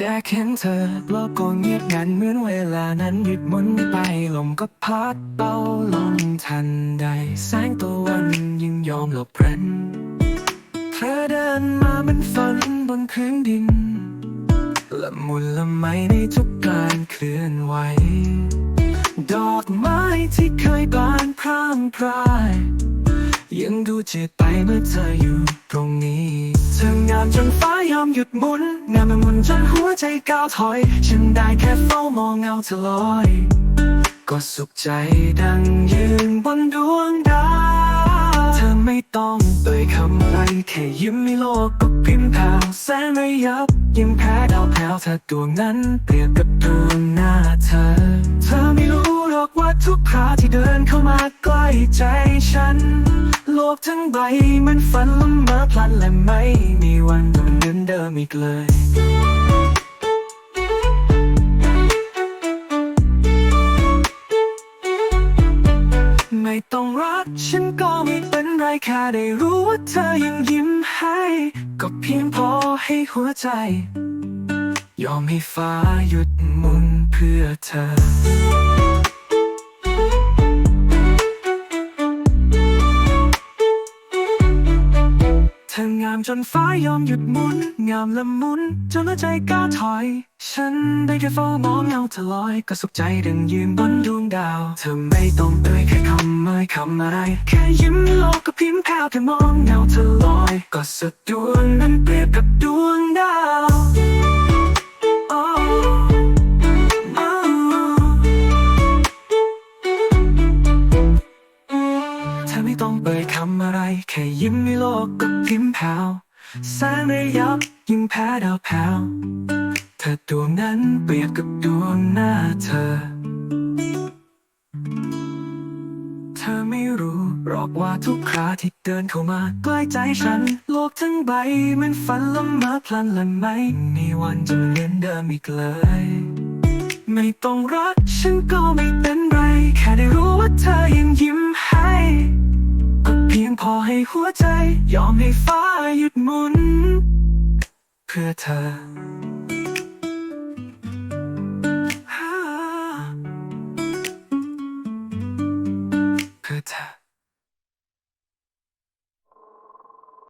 ได้เห็นเธอโลกก็เงียบงันเหมือนเวลานั้นหยุดหมุนไปลมก็พัดเบาลงทันใด แสงตะวันยิ่งยอมหลบเร้นเธอเดินมาเหมันฝันบนพื้นดินละมุนละไมในทุกการเคลื่อนไหว ดอกไม้ที่เคยบานพร่างพราย ยังดูเจ็บไปเมื่อเธออยู่ตรงนี้เธองามจนฟ้ายอมหยุดหมุนงามมันหมุนจนหัวใจก้าวถอย ฉันได้แค่เฝ้ามองเงาเธอลอย ก็สุขใจดังยืนบนดวงดาวเธอไม่ต้องเอ่ยคำไรแค่ยิ้มในโลกก็พิมพ์แผ่วแสงระยับ ยิ่งแพ้ดาวแผ่วเธอดวงนั้นเปรียบกับดวงหน้าเธอ เธอไม่รู้ อกว่าทุกคราที่เดินเข้ามาใกล้ใจฉัน โลกทั้งใบมันฝันละเมอพลันและไม่มีวันเหมือนเดิมอีกเลยไม่ต้องรักฉันก็ไม่เป็นไรแค่ได้รู้ว่าเธอยังยิ้มให้ ก็เพียงพอให้หัวใจ ยอมให้ฟ้าหยุดมุนเพื่อเธอามจนฟ้ายอมหยุดหมุน งามละมุน จนหัวใจกล้าถอย ฉันได้แค่เฝ้ามองเงาเธอลอย ก็สุขใจดังยืนบนดวงดาว เธอไม่ต้องเอ่ยแค่คำไม่คำอะไร แค่ยิ้มโลกก็พิมพ์แผ่วแค่มองเงาเธอลอย ก็สุดดวงนั้นเปรียบกับดวงดาวเธอไม่ต้องเอ่ยำอะไรแค่ยิ้มในโลกก็พิมพ์แผ่วแสงระยับยิ่งแพ้ดาวแผ่วเธอดวงนั้นเปรียบกับดวงหน้าเธอ เธอไม่รู้หรอกว่าทุกคราที่เดินเข้ามาใกล้ใจฉัน โลกทั้งใบมันฝันละเมอพลันละไม่มีวันจะเหมือนเดิมอีกเลย ไม่ต้องรักฉันก็ไม่เป็นไรแค่ได้รู้ ยหัวใจ ยอมให้ฟ้าหยุดหมุน เพื่อเธอ เพื่อเธอ